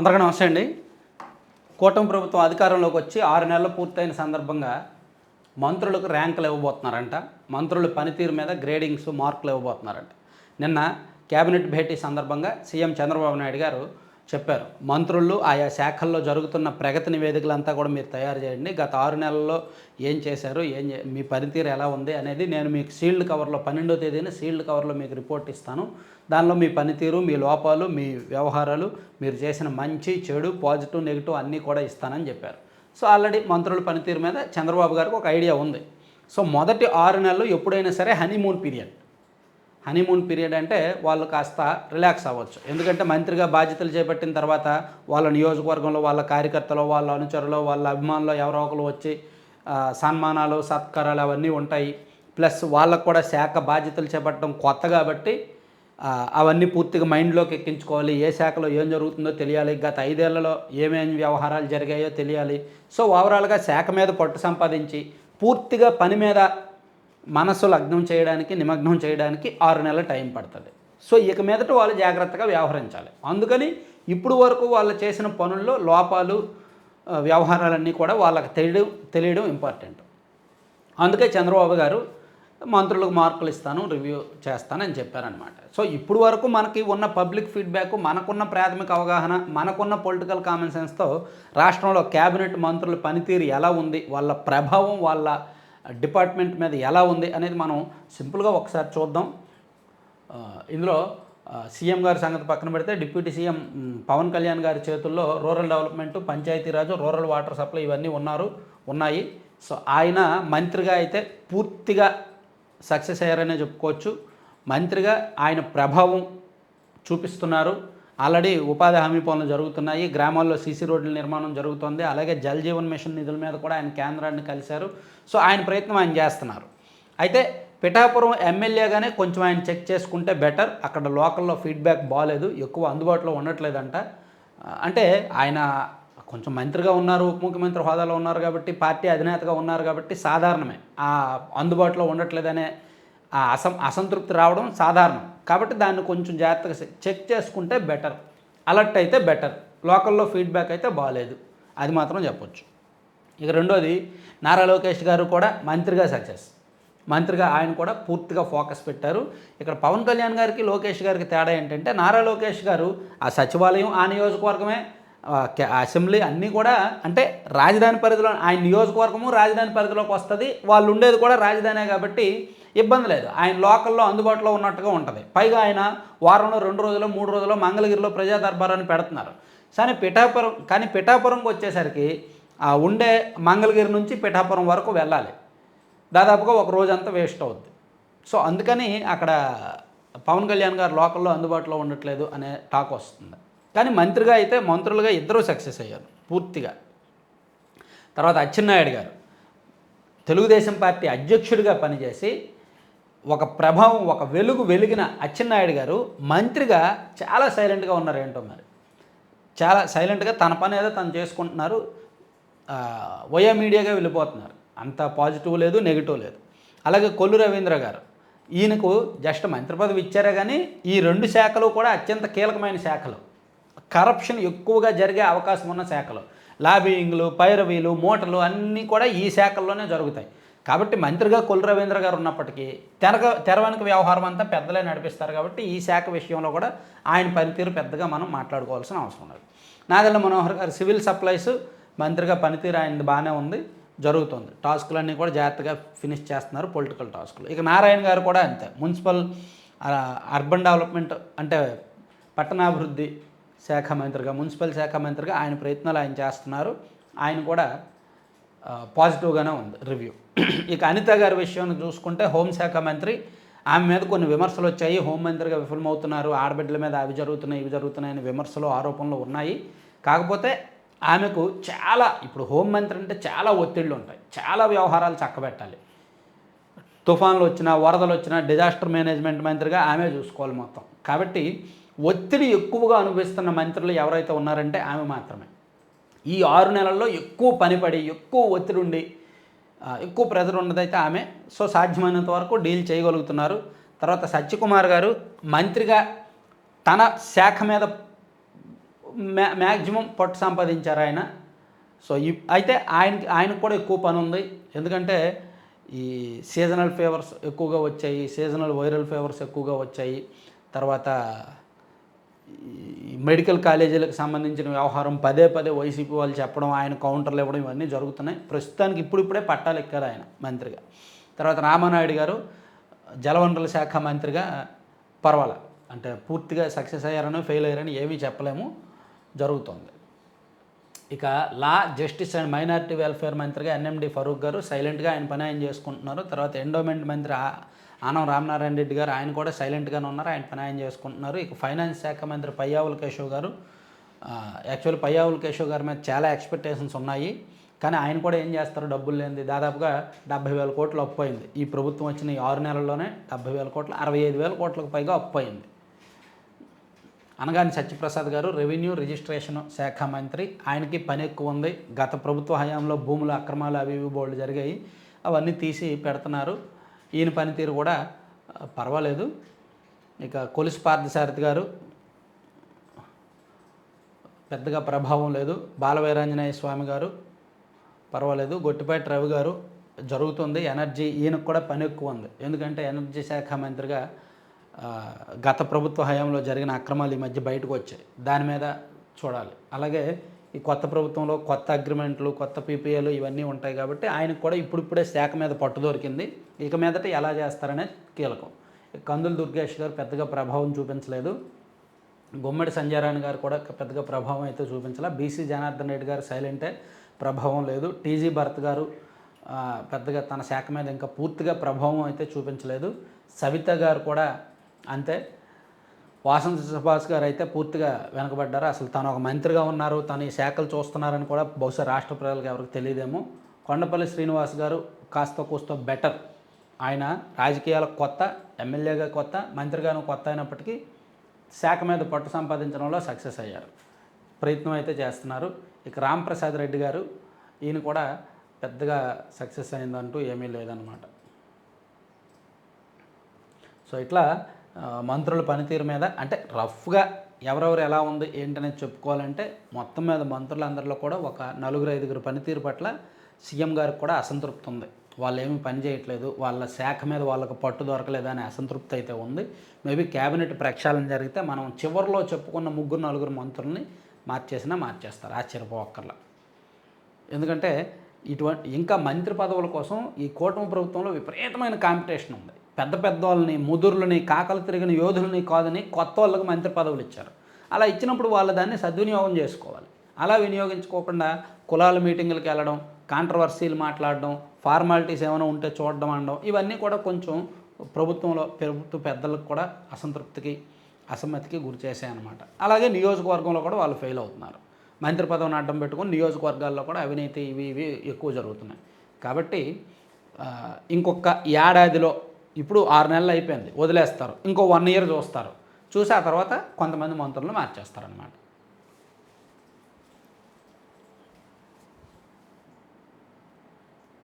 అందరికీ నమస్తే అండి. కూటమి ప్రభుత్వం అధికారంలోకి వచ్చి ఆరు నెలలు పూర్తయిన సందర్భంగా మంత్రులకు ర్యాంకులు ఇవ్వబోతున్నారంట. మంత్రుల పనితీరు మీద గ్రేడింగ్స్ మార్కులు ఇవ్వబోతున్నారంట. నిన్న కేబినెట్ భేటీ సందర్భంగా సీఎం చంద్రబాబు నాయుడు గారు చెప్పారు. మంత్రులు ఆయా శాఖల్లో జరుగుతున్న ప్రగతి నివేదికలంతా కూడా మీరు తయారు చేయండి. గత ఆరు నెలల్లో ఏం చేశారు? ఏం మీ పనితీరు ఎలా ఉంది అనేది నేను మీకు సీల్డ్ కవర్లో పన్నెండో తేదీన సీల్డ్ కవర్లో మీకు రిపోర్ట్ ఇస్తాను. దానిలో మీ పనితీరు మీ లోపాలు మీ వ్యవహారాలు మీరు చేసిన మంచి చెడు పాజిటివ్ నెగిటివ్ అన్నీ కూడా ఇస్తానని చెప్పారు. సో ఆల్రెడీ మంత్రుల పనితీరు మీద చంద్రబాబు గారికి ఒక ఐడియా ఉంది. సో మొదటి ఆరు నెలలు ఎప్పుడైనా సరే హనీమూన్ పీరియడ్. హనీమూన్ పీరియడ్ అంటే వాళ్ళు కాస్త రిలాక్స్ అవ్వచ్చు. ఎందుకంటే మంత్రిగా బాధ్యతలు చేపట్టిన తర్వాత వాళ్ళ నియోజకవర్గంలో వాళ్ళ కార్యకర్తలు వాళ్ళ అనుచరులు వాళ్ళ అభిమానులు ఎవరో ఒకరు వచ్చి సన్మానాలు సత్కారాలు అవన్నీ ఉంటాయి. ప్లస్ వాళ్ళకు కూడా శాఖ బాధ్యతలు చేపట్టడం కొత్త కాబట్టి అవన్నీ పూర్తిగా మైండ్లోకి ఎక్కించుకోవాలి. ఏ శాఖలో ఏం జరుగుతుందో తెలియాలి. గత ఐదేళ్ళలో ఏమేమి వ్యవహారాలు జరిగాయో తెలియాలి. సో ఓవరాల్గా శాఖ మీద పట్టు సంపాదించి పూర్తిగా పని మీద మనసు లగ్నం చేయడానికి నిమగ్నం చేయడానికి ఆరు నెలల టైం పడుతుంది. సో ఇక మీదట వాళ్ళు జాగ్రత్తగా వ్యవహరించాలి. అందుకని ఇప్పుడు వరకు వాళ్ళు చేసిన పనుల్లో లోపాలు వ్యవహారాలన్నీ కూడా వాళ్ళకి తెలియడం తెలియడం ఇంపార్టెంట్ అందుకే చంద్రబాబు గారు మంత్రులకు మార్కులు ఇస్తాను రివ్యూ చేస్తానని చెప్పారనమాట సో ఇప్పుడు వరకు మనకి ఉన్న పబ్లిక్ ఫీడ్బ్యాక్ మనకున్న ప్రాథమిక అవగాహన మనకున్న పొలిటికల్ కామన్ సెన్స్తో రాష్ట్రంలో క్యాబినెట్ మంత్రుల పనితీరు ఎలా ఉంది వాళ్ళ ప్రభావం వాళ్ళ డిపార్ట్మెంట్ మీద ఎలా ఉంది అనేది మనం సింపుల్గా ఒకసారి చూద్దాం. ఇందులో సీఎం గారి సంగతి పక్కన పెడితే డిప్యూటీ సీఎం పవన్ కళ్యాణ్ గారి చేతుల్లో rural development Panchayati Raj rural water supply ఇవన్నీ ఉన్నారు ఉన్నాయి. సో ఆయన మంత్రిగా అయితే పూర్తిగా సక్సెస్ అయ్యారనే చెప్పుకోవచ్చు. మంత్రిగా ఆయన ప్రభావం చూపిస్తున్నారు. ఆల్రెడీ ఉపాధి హామీ పనులు జరుగుతున్నాయి. గ్రామాల్లో సీసీ రోడ్ల నిర్మాణం జరుగుతుంది. అలాగే జల్ జీవన్ మిషన్ నిధుల మీద కూడా ఆయన కేంద్రాన్ని కలిశారు. సో ఆయన ప్రయత్నం ఆయన చేస్తున్నారు. అయితే పిఠాపురం ఎమ్మెల్యేగానే కొంచెం ఆయన చెక్ చేసుకుంటే బెటర్. అక్కడ లోకల్లో ఫీడ్బ్యాక్ బాగాలేదు ఎక్కువ అందుబాటులో ఉండట్లేదంట. అంటే ఆయన కొంచెం మంత్రిగా ఉన్నారు ఉప ముఖ్యమంత్రి హోదాలో ఉన్నారు కాబట్టి పార్టీ అధినేతగా ఉన్నారు కాబట్టి సాధారణమే. ఆ అందుబాటులో ఉండట్లేదనే ఆ అసం అసంతృప్తి రావడం సాధారణం. కాబట్టి దాన్ని కొంచెం జాగ్రత్తగా చెక్ చేసుకుంటే బెటర్. అలర్ట్ అయితే బెటర్. లోకల్లో ఫీడ్బ్యాక్ అయితే బాగాలేదు అది మాత్రం చెప్పొచ్చు. ఇక రెండోది నారా లోకేష్ గారు కూడా మంత్రిగా సక్సెస్. మంత్రిగా ఆయన కూడా పూర్తిగా ఫోకస్ పెట్టారు. ఇక్కడ పవన్ కళ్యాణ్ గారికి లోకేష్ గారికి తేడా ఏంటంటే నారా లోకేష్ గారు ఆ సచివాలయం ఆ నియోజకవర్గమే అసెంబ్లీ అన్నీ కూడా అంటే రాజధాని పరిధిలో ఆయన నియోజకవర్గము రాజధాని పరిధిలోకి వస్తుంది. వాళ్ళు ఉండేది కూడా రాజధానే కాబట్టి ఇబ్బంది లేదు. ఆయన లోకల్లో అందుబాటులో ఉన్నట్టుగా ఉంటుంది. పైగా ఆయన వారంలో రెండు రోజులు మూడు రోజులు మంగళగిరిలో ప్రజా దర్బారాన్ని పెడుతున్నారు. కానీ పిఠాపురం కానీ పిఠాపురంకి వచ్చేసరికి ఆ ఉండే మంగళగిరి నుంచి పిఠాపురం వరకు వెళ్ళాలి. దాదాపుగా ఒక రోజంతా వేస్ట్ అవుద్ది. సో అందుకని అక్కడ పవన్ కళ్యాణ్ గారు లోకల్లో అందుబాటులో ఉండట్లేదు అనే టాక్ వస్తుంది. కానీ మంత్రిగా అయితే మంత్రులుగా ఇద్దరూ సక్సెస్ అయ్యారు పూర్తిగా. తర్వాత అచ్చెన్నాయుడు గారు తెలుగుదేశం పార్టీ అధ్యక్షుడిగా పనిచేసి ఒక ప్రభావం ఒక వెలుగు వెలిగిన అచ్చెన్నాయుడు గారు మంత్రిగా చాలా సైలెంట్గా ఉన్నారు ఏంటో మరి. చాలా సైలెంట్గా తన పని ఏదో తను చేసుకుంటున్నారు. వయో వయా మీడియాగా వెళ్ళిపోతున్నారు. అంత పాజిటివ్ లేదు నెగిటివ్ లేదు. అలాగే కొల్లు రవీంద్ర గారు ఈయనకు జస్ట్ మంత్రి పదవి ఇచ్చారే కానీ ఈ రెండు శాఖలు కూడా అత్యంత కీలకమైన శాఖలు. కరప్షన్ ఎక్కువగా జరిగే అవకాశం ఉన్న శాఖలు. లాబియింగ్లు పైరవీలు మూటలు అన్నీ కూడా ఈ శాఖల్లోనే జరుగుతాయి. కాబట్టి మంత్రిగా కొల్లు రవీంద్ర గారు ఉన్నప్పటికీ తెరగ తెర వెనుక వ్యవహారం అంతా పెద్దలే నడిపిస్తారు కాబట్టి ఈ శాఖ విషయంలో కూడా ఆయన పనితీరు పెద్దగా మనం మాట్లాడుకోవాల్సిన అవసరం లేదు. నాదెల్ల మనోహర్ గారు సివిల్ సప్లైస్ మంత్రిగా పనితీరు ఆయనది బాగానే ఉంది జరుగుతుంది. టాస్కులన్నీ కూడా జాగ్రత్తగా ఫినిష్ చేస్తున్నారు పొలిటికల్ టాస్కులు. ఇక నారాయణ గారు కూడా అంతే. మున్సిపల్ అర్బన్ డెవలప్మెంట్ అంటే పట్టణాభివృద్ధి శాఖ మంత్రిగా మున్సిపల్ శాఖ మంత్రిగా ఆయన ప్రయత్నాలు ఆయన చేస్తున్నారు. ఆయన కూడా పాజిటివ్గానే ఉంది రివ్యూ. ఇక అనిత గారి విషయాన్ని చూసుకుంటే హోంశాఖ మంత్రి ఆమె మీద కొన్ని విమర్శలు వచ్చాయి. హోంమంత్రిగా విఫలమవుతున్నారు. ఆడబిడ్డల మీద అవి జరుగుతున్నాయి ఇవి జరుగుతున్నాయని విమర్శలు ఆరోపణలు ఉన్నాయి. కాకపోతే ఆమెకు చాలా ఇప్పుడు హోంమంత్రి అంటే చాలా ఒత్తిళ్ళు ఉంటాయి. చాలా వ్యవహారాలు చక్కబెట్టాలి. తుఫాన్లు వచ్చినా వరదలు వచ్చినా డిజాస్టర్ మేనేజ్మెంట్ మంత్రిగా ఆమె చూసుకోవాలి మొత్తం. కాబట్టి ఒత్తిడి ఎక్కువగా అనుభవిస్తున్న మంత్రులు ఎవరైతే ఉన్నారంటే ఆమె మాత్రమే. ఈ ఆరు నెలల్లో ఎక్కువ పనిపడి ఎక్కువ ఒత్తిడి ఉండి ఎక్కువ ప్రెజర్ ఉన్నదైతే ఆమె సో సాధ్యమైనంత వరకు డీల్ చేయగలుగుతున్నారు. తర్వాత సత్యకుమార్ గారు మంత్రిగా తన శాఖ మీద మ్యా మ్యాక్సిమం పట్టు సంపాదించారు ఆయన. సో ఈ అయితే ఆయనకి ఆయనకు కూడా ఎక్కువ పని ఉంది. ఎందుకంటే ఈ సీజనల్ ఫీవర్స్ ఎక్కువగా వచ్చాయి సీజనల్ వైరల్ ఫీవర్స్ ఎక్కువగా వచ్చాయి. తర్వాత మెడికల్ కాలేజీలకు సంబంధించిన వ్యవహారం పదే పదే వైసీపీ వాళ్ళు చెప్పడం ఆయన కౌంటర్లు ఇవ్వడం ఇవన్నీ జరుగుతున్నాయి. ప్రస్తుతానికి ఇప్పుడిప్పుడే పట్టాలు ఎక్కారు ఆయన మంత్రిగా. తర్వాత రామానాయుడు గారు జలవనరుల శాఖ మంత్రిగా పర్వాలే. అంటే పూర్తిగా సక్సెస్ అయ్యారని ఫెయిల్ అయ్యారని ఏమీ చెప్పలేము. జరుగుతోంది. ఇక law justice and minority welfare మంత్రిగా ఎన్ఎండి ఫరూక్ గారు సైలెంట్గా ఆయన పని ఆయన చేసుకుంటున్నారు. తర్వాత ఎండోమెంట్ మంత్రి ఆనం రామనారాయణ రెడ్డి గారు ఆయన కూడా సైలెంట్గానే ఉన్నారు. ఆయన పని ఆయన చేసుకుంటున్నారు. ఇక ఫైనాన్స్ శాఖ మంత్రి పయ్యావుల కేశవ్ గారు యాక్చువల్ పయ్యావుల కేశవ్ గారి మీద చాలా ఎక్స్పెక్టేషన్స్ ఉన్నాయి. కానీ ఆయన కూడా ఏం చేస్తారు? డబ్బులు లేనిది దాదాపుగా డెబ్బై వేల కోట్లు అప్పు అయింది. ఈ ప్రభుత్వం వచ్చిన ఈ ఆరు నెలల్లోనే డెబ్బై వేల కోట్లు అరవై ఐదు వేల కోట్లకు పైగా అప్పు అయింది. అనగాని సత్యప్రసాద్ గారు రెవెన్యూ రిజిస్ట్రేషన్ శాఖ మంత్రి ఆయనకి పని ఎక్కువ ఉంది. గత ప్రభుత్వ హయాంలో భూముల అక్రమాలు అవి ఇవి బోల్డ్ జరిగాయి. అవన్నీ తీసి పెడుతున్నారు. ఈయన పనితీరు కూడా పర్వాలేదు. ఇక కొలిసి పార్థసారథి గారు పెద్దగా ప్రభావం లేదు. బాలవీరాంజనేయ స్వామి గారు పర్వాలేదు. గొట్టిపేట రవి గారు జరుగుతుంది. ఎనర్జీ ఈయనకు కూడా పని ఎక్కువ ఉంది. ఎందుకంటే ఎనర్జీ శాఖ మంత్రిగా గత ప్రభుత్వ హయాంలో జరిగిన అక్రమాలు ఈ మధ్య బయటకు వచ్చాయి. దాని మీద చూడాలి. అలాగే ఈ కొత్త ప్రభుత్వంలో కొత్త అగ్రిమెంట్లు కొత్త పీపీఏలు ఇవన్నీ ఉంటాయి కాబట్టి ఆయనకు కూడా ఇప్పుడిప్పుడే శాఖ మీద పట్టు దొరికింది. ఇక మీదట ఎలా చేస్తారనే కీలకం. ఇక కందులు దుర్గేష్ గారు పెద్దగా ప్రభావం చూపించలేదు. గుమ్మడి సంజయరాణి గారు కూడా పెద్దగా ప్రభావం అయితే చూపించాల. బీసీ జనార్దన్ రెడ్డి గారు సైలెంటే ప్రభావం లేదు. టీజీ భరత్ గారు పెద్దగా తన శాఖ మీద ఇంకా పూర్తిగా ప్రభావం అయితే చూపించలేదు. సవిత గారు కూడా అంతే. వాసంత సుభాష్ గారు అయితే పూర్తిగా వెనకబడ్డారు. అసలు తను ఒక మంత్రిగా ఉన్నారు తను ఈ శాఖలు చూస్తున్నారని కూడా బహుశా రాష్ట్ర ప్రజలకు ఎవరికి తెలియదేమో. కొండపల్లి శ్రీనివాస్ గారు కాస్త కూస్తో బెటర్. ఆయన రాజకీయాలకు కొత్త ఎమ్మెల్యేగా కొత్త మంత్రిగాను కొత్త అయినప్పటికీ శాఖ మీద పట్టు సంపాదించడంలో సక్సెస్ అయ్యారు. ప్రయత్నం అయితే చేస్తున్నారు. ఇక రాంప్రసాద్ రెడ్డి గారు ఈయన కూడా పెద్దగా సక్సెస్ అయిందంటూ ఏమీ లేదనమాట సో ఇట్లా మంత్రుల పనితీరు మీద అంటే రఫ్గా ఎవరెవరు ఎలా ఉంది ఏంటనేది చెప్పుకోవాలంటే మొత్తం మీద మంత్రులందరిలో కూడా ఒక నలుగురు ఐదుగురు పనితీరు పట్ల సీఎం గారికి కూడా అసంతృప్తి ఉంది. వాళ్ళు ఏమి పని చేయట్లేదు వాళ్ళ శాఖ మీద వాళ్ళకి పట్టు దొరకలేదు అనే అసంతృప్తి అయితే ఉంది. మేబీ క్యాబినెట్ ప్రక్షాళన జరిగితే మనం చివరిలో చెప్పుకున్న ముగ్గురు నలుగురు మంత్రుల్ని మార్చేసినా మార్చేస్తారు ఆశ్చర్యపోక్కర్లా. ఎందుకంటే ఇటువంటి ఇంకా మంత్రి పదవుల కోసం ఈ కూటమి ప్రభుత్వంలో విపరీతమైన కాంపిటీషన్ ఉంది. పెద్ద పెద్ద వాళ్ళని ముదురులని కాకలు తిరిగిన యోధులని కాదని కొత్త వాళ్ళకి మంత్రి పదవులు ఇచ్చారు. అలా ఇచ్చినప్పుడు వాళ్ళు దాన్ని సద్వినియోగం చేసుకోవాలి. అలా వినియోగించుకోకుండా కులాల మీటింగులకు వెళ్ళడం కాంట్రవర్సీలు మాట్లాడడం ఫార్మాలిటీస్ ఏమైనా ఉంటే చూడడం అనడం ఇవన్నీ కూడా కొంచెం ప్రభుత్వంలో ప్రభుత్వ పెద్దలకు కూడా అసంతృప్తికి అసమ్మతికి గురి చేశాయన్నమాట అలాగే నియోజకవర్గంలో కూడా వాళ్ళు ఫెయిల్ అవుతున్నారు. మంత్రి పదవిని అడ్డం పెట్టుకుని నియోజకవర్గాల్లో కూడా అవినీతి ఇవి ఇవి ఎక్కువ జరుగుతున్నాయి. కాబట్టి ఇంకొక ఏడాదిలో ఇప్పుడు ఆరు నెలలు అయిపోయింది వదిలేస్తారు. ఇంకో వన్ ఇయర్ చూస్తారు. చూసి ఆ తర్వాత కొంతమంది మంత్రులను మార్చేస్తారనమాట